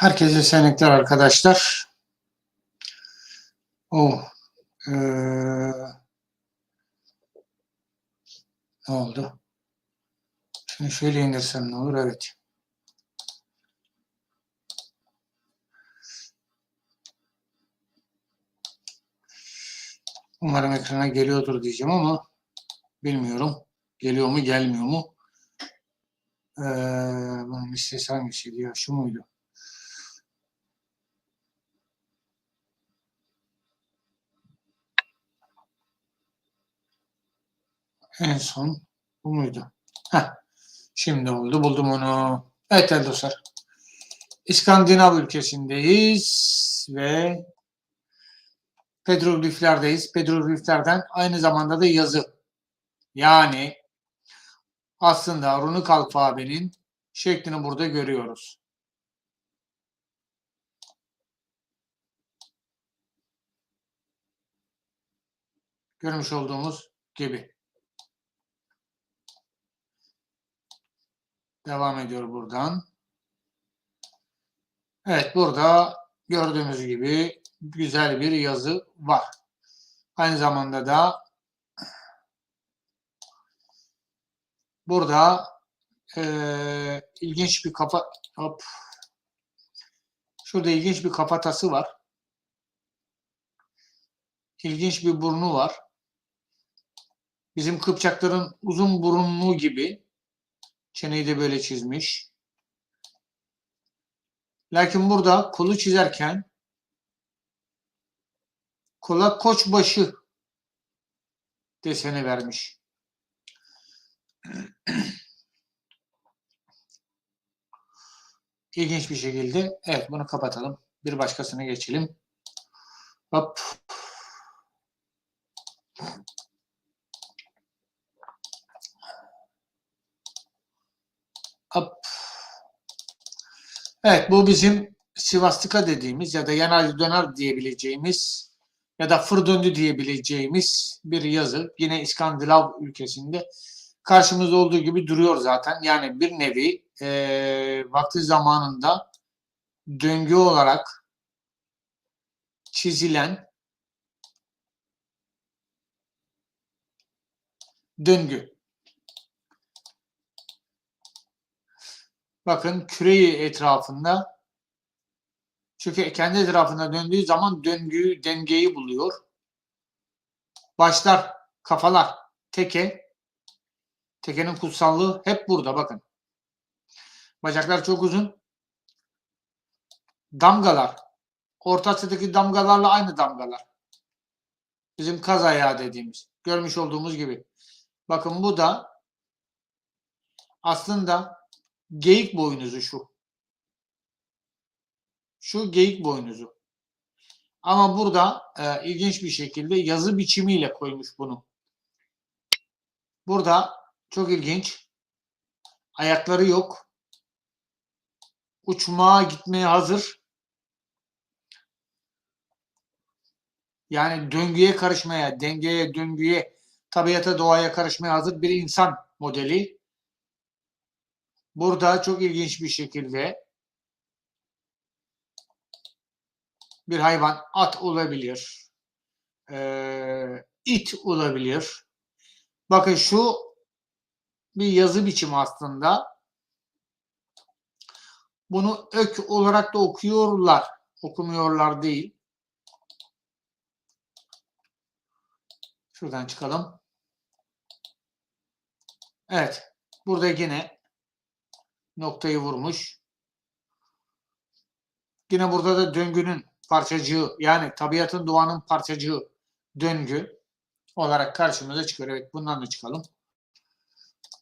Herkese senekler arkadaşlar. Oh, eee, ne oldu? Şimdi şöyle indirsem ne olur? Evet. Umarım ekrana geliyordur diyeceğim ama bilmiyorum. Geliyor mu gelmiyor mu? Eee bunun listesi hangisiydi ya? Şu muydu? En son bu muydu? Heh, şimdi oldu. Buldum onu. Evet dostlar. İskandinav ülkesindeyiz ve petrogliflerdeyiz. Petrogliflerden aynı zamanda da yazı. Yani aslında runik alfabenin şeklini burada görüyoruz. Görmüş olduğumuz gibi. Devam ediyor buradan. Evet burada gördüğünüz gibi güzel bir yazı var. Aynı zamanda da burada eee, ilginç bir kafa hop şurada ilginç bir kafatası var. İlginç bir burnu var. Bizim Kıpçakların uzun burunlu gibi Çeneyi de böyle çizmiş. Lakin burada kolu çizerken kola koçbaşı deseni vermiş. İlginç bir şekilde. Evet bunu kapatalım. Bir başkasına geçelim. Hop. Evet bu bizim Sivastika dediğimiz ya da yanal döner diyebileceğimiz ya da fır döndü diyebileceğimiz bir yazı. Yine İskandinav ülkesinde karşımızda olduğu gibi duruyor zaten. Yani bir nevi e, vakti zamanında döngü olarak çizilen döngü. Bakın küreyi etrafında çünkü kendi etrafında döndüğü zaman döngüyü, dengeyi buluyor. Başlar, kafalar, teke, tekenin kutsallığı hep burada bakın. Bacaklar çok uzun. Damgalar, ortasındaki damgalarla aynı damgalar. Bizim kaz ayağı dediğimiz. Görmüş olduğumuz gibi. Bakın bu da aslında geyik boynuzu şu. Şu geyik boynuzu. Ama burada e, ilginç bir şekilde yazı biçimiyle koymuş bunu. Burada çok ilginç. Ayakları yok. Uçmaya gitmeye hazır. Yani döngüye karışmaya, dengeye, döngüye, tabiata, doğaya karışmaya hazır bir insan modeli. Burada çok ilginç bir şekilde bir hayvan at olabilir, ee, it olabilir. Bakın şu bir yazı biçimi aslında. Bunu ök olarak da okuyorlar. Okumuyorlar değil. Şuradan çıkalım. Evet. Burada yine noktayı vurmuş. Yine burada da döngünün parçacığı yani tabiatın doğanın parçacığı döngü olarak karşımıza çıkıyor. Evet bundan da çıkalım.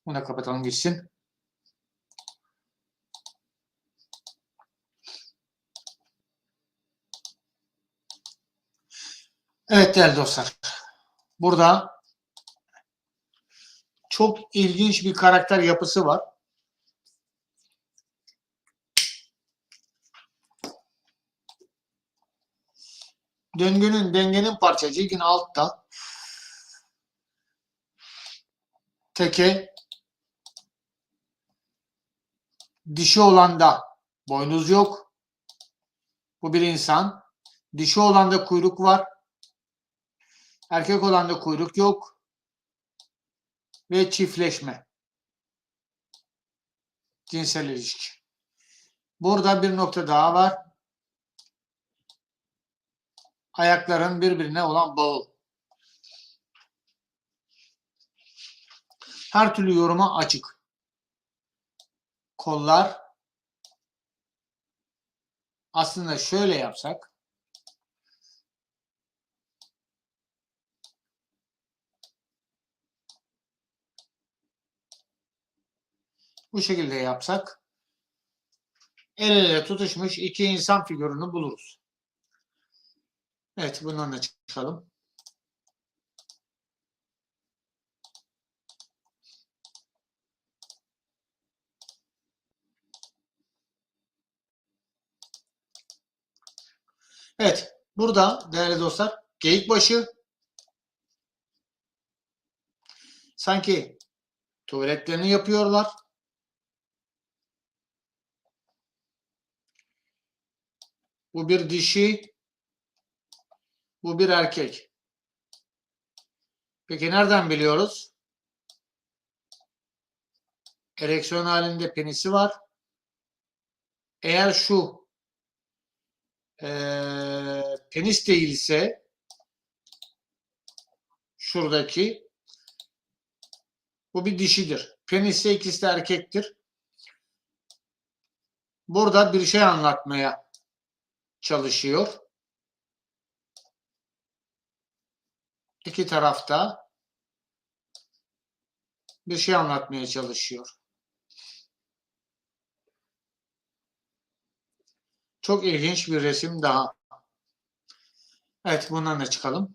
Bunu da kapatalım gitsin. Evet değerli dostlar. Burada çok ilginç bir karakter yapısı var. Döngünün, dengenin parçacığı yine altta. Teke. Dişi olan da boynuz yok. Bu bir insan. Dişi olanda kuyruk var. Erkek olanda kuyruk yok. Ve çiftleşme. Cinsel ilişki. Burada bir nokta daha var. Ayakların birbirine olan bağı. Her türlü yoruma açık. Kollar aslında şöyle yapsak bu şekilde yapsak el ele tutuşmuş iki insan figürünü buluruz. Evet bundan da çıkalım. Evet burada değerli dostlar geyik başı sanki tuvaletlerini yapıyorlar. Bu bir dişi, bu bir erkek. Peki nereden biliyoruz? Ereksiyon halinde penisi var. Eğer şu eee, penis değilse şuradaki bu bir dişidir. Penis ise ikisi de erkektir. Burada bir şey anlatmaya çalışıyor. İki tarafta bir şey anlatmaya çalışıyor. Çok ilginç bir resim daha. Evet bundan da çıkalım.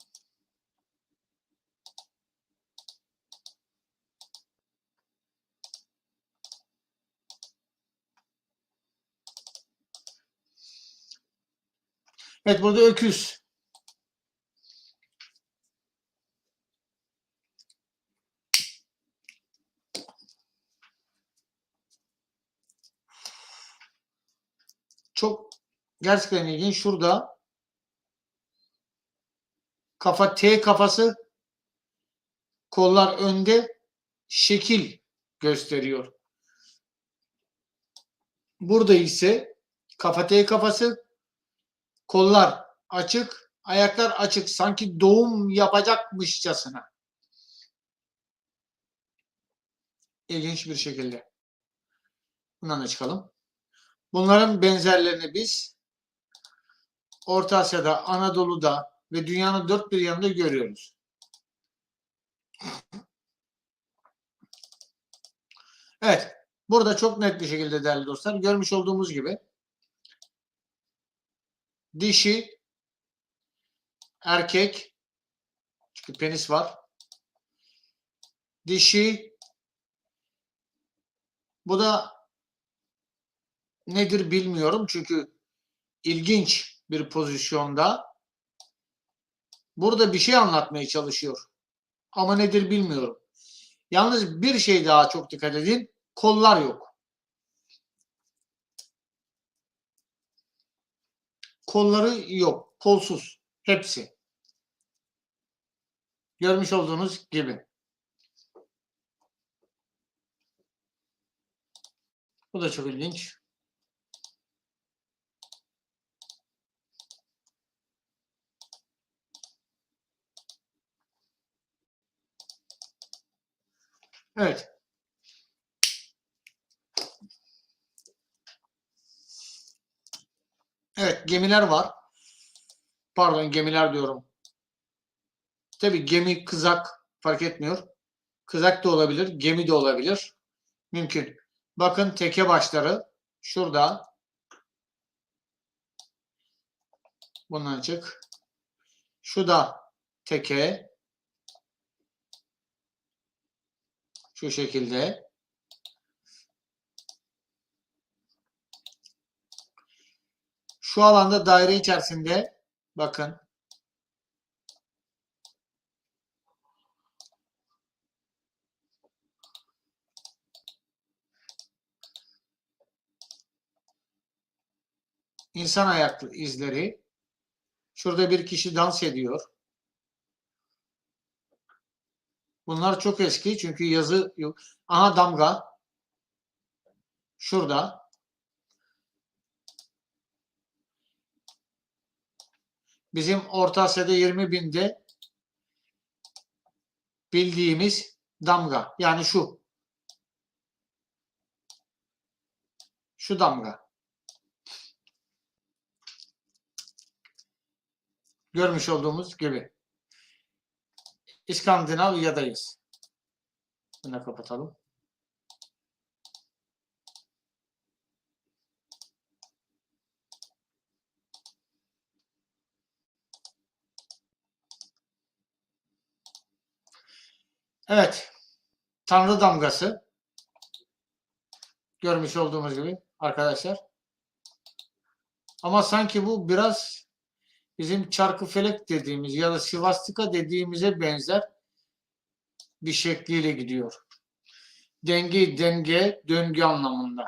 Evet burada öküz. Çok gerçekten ilginç. Şurada kafa T kafası kollar önde şekil gösteriyor. Burada ise kafa T kafası kollar açık, ayaklar açık. Sanki doğum yapacakmışçasına. İlginç bir şekilde. Bundan da çıkalım. Bunların benzerlerini biz Orta Asya'da, Anadolu'da ve dünyanın dört bir yanında görüyoruz. Evet. Burada çok net bir şekilde değerli dostlar görmüş olduğumuz gibi dişi erkek çünkü penis var. Dişi bu da nedir bilmiyorum çünkü ilginç bir pozisyonda burada bir şey anlatmaya çalışıyor. Ama nedir bilmiyorum. Yalnız bir şey daha çok dikkat edin. Kollar yok. Kolları yok. Kolsuz. Hepsi. Görmüş olduğunuz gibi. Bu da çok ilginç. Evet. Evet gemiler var. Pardon gemiler diyorum. Tabi gemi kızak fark etmiyor. Kızak da olabilir, gemi de olabilir. Mümkün. Bakın teke başları şurada. Bundan çık. Şu da teke. Şu şekilde. Şu alanda daire içerisinde bakın insan ayaklı izleri. Şurada bir kişi dans ediyor. Bunlar çok eski çünkü yazı yok. Aha damga. Şurada. Bizim Orta Asya'da 20 binde bildiğimiz damga. Yani şu. Şu damga. Görmüş olduğumuz gibi. İskandinavya'dayız. Bunu da kapatalım. Evet. Tanrı damgası. Görmüş olduğumuz gibi arkadaşlar. Ama sanki bu biraz bizim çarkı felek dediğimiz ya da sivastika dediğimize benzer bir şekliyle gidiyor. Denge, denge, döngü anlamında.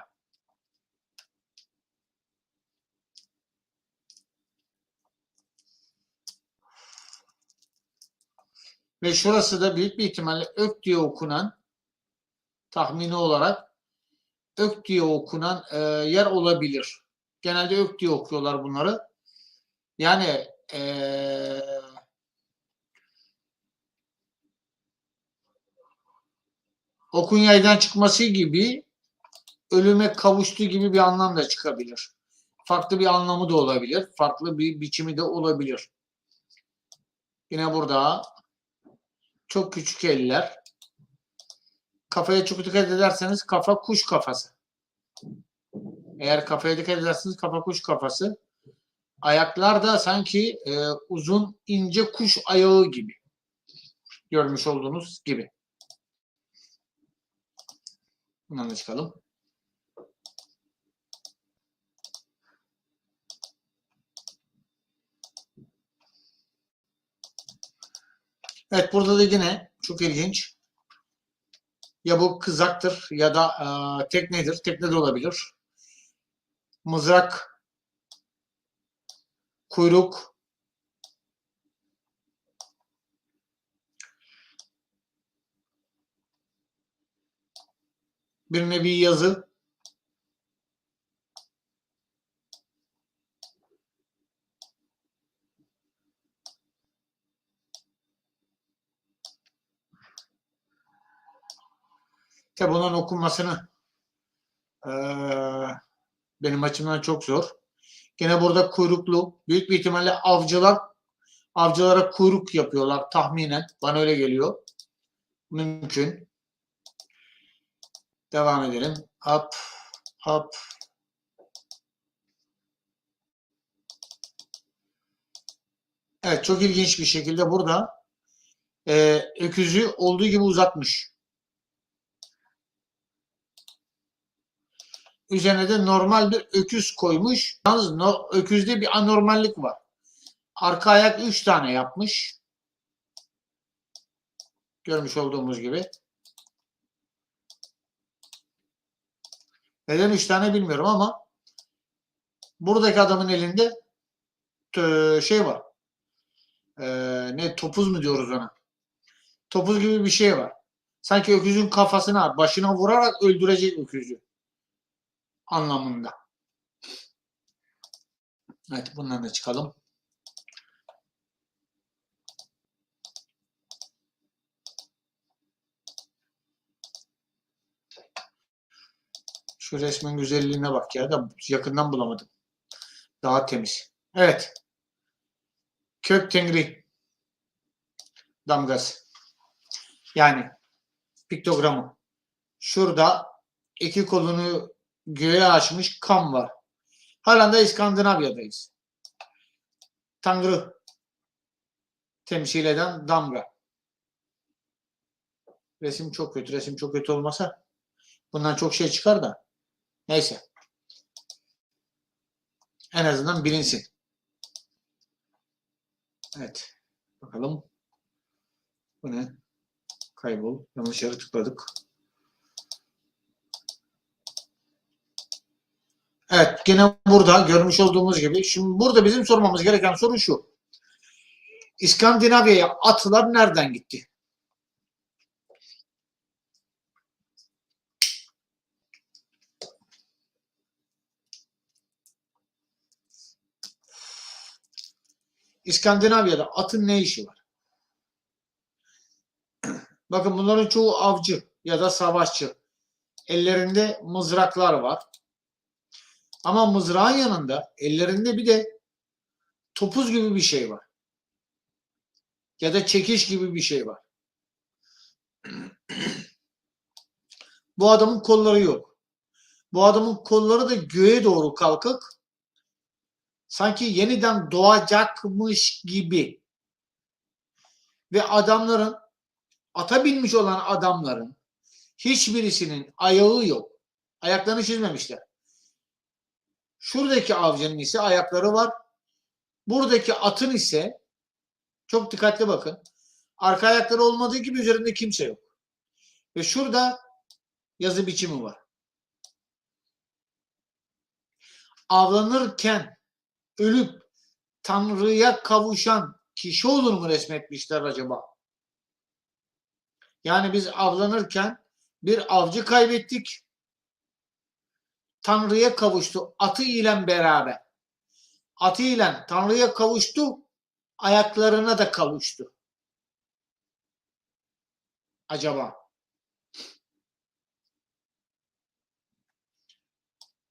Ve şurası da büyük bir ihtimalle ök diye okunan tahmini olarak ök diye okunan e, yer olabilir. Genelde ök diye okuyorlar bunları. Yani e, okun yaydan çıkması gibi ölüme kavuştu gibi bir anlam da çıkabilir. Farklı bir anlamı da olabilir. Farklı bir biçimi de olabilir. Yine burada çok küçük eller. Kafaya çok dikkat ederseniz kafa kuş kafası. Eğer kafaya dikkat ederseniz kafa kuş kafası. Ayaklar da sanki e, uzun ince kuş ayağı gibi. Görmüş olduğunuz gibi. Bundan da çıkalım. Evet burada da yine çok ilginç. Ya bu kızaktır ya da e, teknedir. Tekne de olabilir. Mızrak, kuyruk, bir nevi yazı. Tabi bunun okunmasını eee, benim açımdan çok zor. Gene burada kuyruklu. Büyük bir ihtimalle avcılar avcılara kuyruk yapıyorlar tahminen. Bana öyle geliyor. Mümkün. Devam edelim. Up, up. Evet çok ilginç bir şekilde burada e, öküzü olduğu gibi uzatmış. Üzerine de normal bir öküz koymuş. Yalnız no, öküzde bir anormallik var. Arka ayak 3 tane yapmış. Görmüş olduğumuz gibi. Neden 3 tane bilmiyorum ama buradaki adamın elinde şey var. E, ne topuz mu diyoruz ona? Topuz gibi bir şey var. Sanki öküzün kafasına, başına vurarak öldürecek öküzü anlamında. Evet bundan da çıkalım. Şu resmin güzelliğine bak ya da yakından bulamadım. Daha temiz. Evet. Kök tengri damgası. Yani piktogramı. Şurada iki kolunu göğe açmış kam var. Halen de İskandinavya'dayız. Tanrı temsil eden damga. Resim çok kötü. Resim çok kötü olmasa bundan çok şey çıkar da. Neyse. En azından bilinsin. Evet. Bakalım. Bu ne? Kaybol. Yanlış yere tıkladık. Evet gene burada görmüş olduğumuz gibi. Şimdi burada bizim sormamız gereken soru şu. İskandinavya'ya atlar nereden gitti? İskandinavya'da atın ne işi var? Bakın bunların çoğu avcı ya da savaşçı. Ellerinde mızraklar var. Ama mızrağın yanında ellerinde bir de topuz gibi bir şey var. Ya da çekiş gibi bir şey var. Bu adamın kolları yok. Bu adamın kolları da göğe doğru kalkık. Sanki yeniden doğacakmış gibi. Ve adamların ata binmiş olan adamların hiçbirisinin ayağı yok. Ayaklarını çizmemişler. Şuradaki avcının ise ayakları var. Buradaki atın ise çok dikkatli bakın. Arka ayakları olmadığı gibi üzerinde kimse yok. Ve şurada yazı biçimi var. Avlanırken ölüp Tanrı'ya kavuşan kişi olur mu resmetmişler acaba? Yani biz avlanırken bir avcı kaybettik. Tanrı'ya kavuştu. Atı ile beraber. Atı ile Tanrı'ya kavuştu. Ayaklarına da kavuştu. Acaba?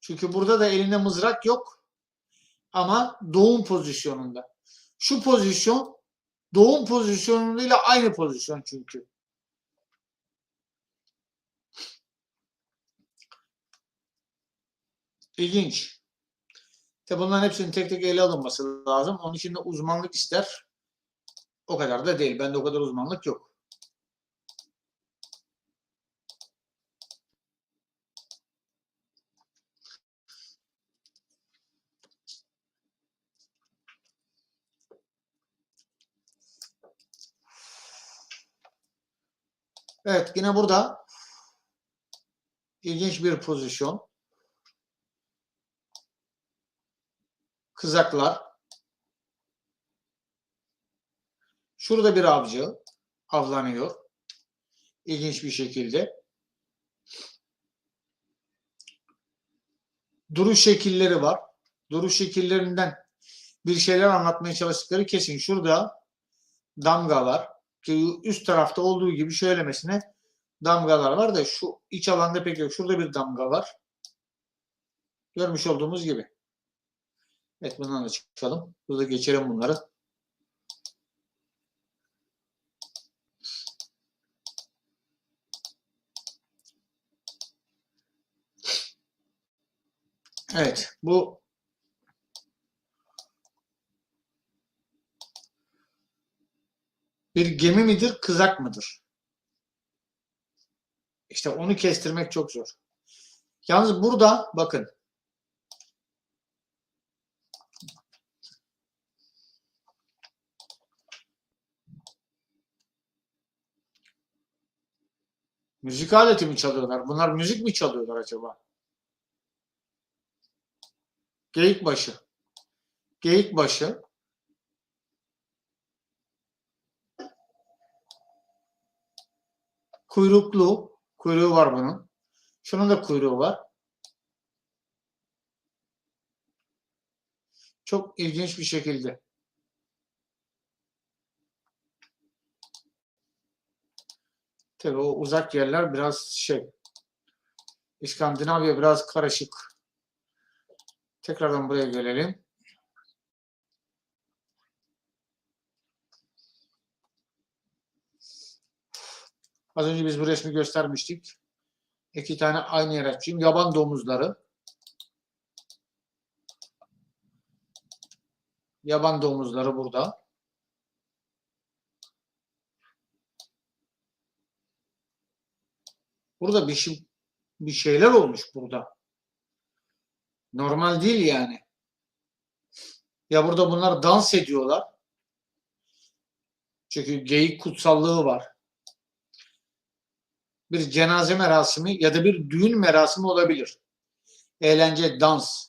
Çünkü burada da elinde mızrak yok. Ama doğum pozisyonunda. Şu pozisyon doğum pozisyonuyla aynı pozisyon çünkü. İlginç. Tabi bunların hepsinin tek tek ele alınması lazım. Onun için de uzmanlık ister. O kadar da değil. Bende o kadar uzmanlık yok. Evet yine burada ilginç bir pozisyon. Kızaklar. Şurada bir avcı avlanıyor. İlginç bir şekilde. Duruş şekilleri var. Duruş şekillerinden bir şeyler anlatmaya çalıştıkları kesin. Şurada damgalar ki üst tarafta olduğu gibi şöylemesine damgalar var da şu iç alanda pek yok. Şurada bir damga var. Görmüş olduğumuz gibi. Evet bundan da çıkalım. Burada geçelim bunları. Evet bu bir gemi midir, kızak mıdır? İşte onu kestirmek çok zor. Yalnız burada bakın Müzik aleti mi çalıyorlar? Bunlar müzik mi çalıyorlar acaba? Geyik başı. Geyik başı. Kuyruklu. Kuyruğu var bunun. Şunun da kuyruğu var. Çok ilginç bir şekilde. Tabii o uzak yerler biraz şey. İskandinavya biraz karışık. Tekrardan buraya gelelim. Az önce biz bu resmi göstermiştik. İki tane aynı yer açayım. Yaban domuzları. Yaban domuzları burada. Burada bir şey bir şeyler olmuş burada. Normal değil yani. Ya burada bunlar dans ediyorlar. Çünkü geyik kutsallığı var. Bir cenaze merasimi ya da bir düğün merasimi olabilir. Eğlence, dans.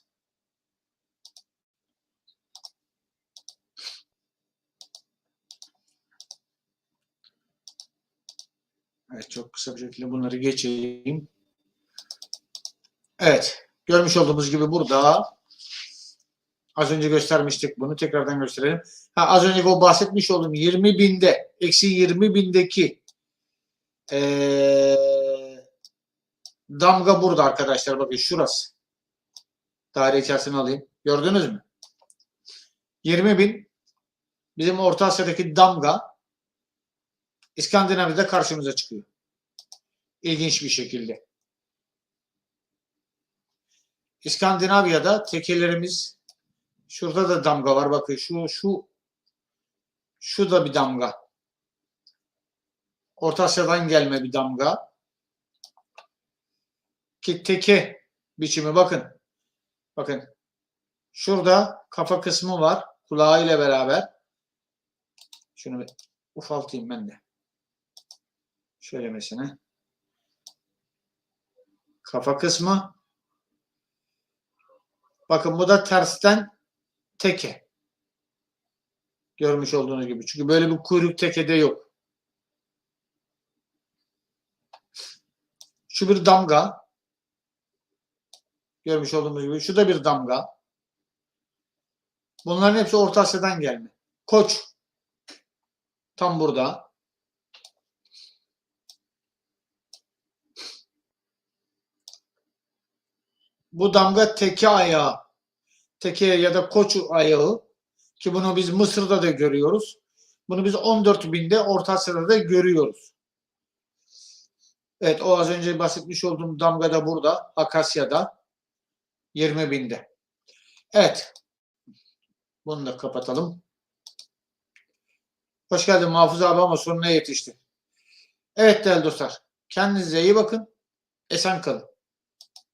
Çok kısa bir şekilde bunları geçeyim. Evet. Görmüş olduğumuz gibi burada az önce göstermiştik bunu. Tekrardan gösterelim. Ha, az önce o bahsetmiş olduğum 20 binde eksi 20 bindeki eee, damga burada arkadaşlar. Bakın şurası. Daire içerisine alayım. Gördünüz mü? 20 bin bizim Orta Asya'daki damga İskandinavya'da karşımıza çıkıyor. İlginç bir şekilde. İskandinavya'da tekelerimiz şurada da damga var. Bakın şu şu şu da bir damga. Orta Asya'dan gelme bir damga. Ki teke biçimi bakın. Bakın. Şurada kafa kısmı var. Kulağı ile beraber. Şunu bir ufaltayım ben de. Şöyle mesela. Kafa kısmı. Bakın bu da tersten teke. Görmüş olduğunuz gibi. Çünkü böyle bir kuyruk tekede yok. Şu bir damga. Görmüş olduğumuz gibi. Şu da bir damga. Bunların hepsi Orta Asya'dan gelme. Koç. Tam burada. Bu damga teke ayağı. Teke ya da koç ayağı. Ki bunu biz Mısır'da da görüyoruz. Bunu biz 14 binde Orta Asya'da da görüyoruz. Evet o az önce bahsetmiş olduğum damga da burada. Akasya'da. 20 binde. Evet. Bunu da kapatalım. Hoş geldin Mahfuz abi ama sonuna yetişti. Evet değerli dostlar. Kendinize iyi bakın. Esen kalın.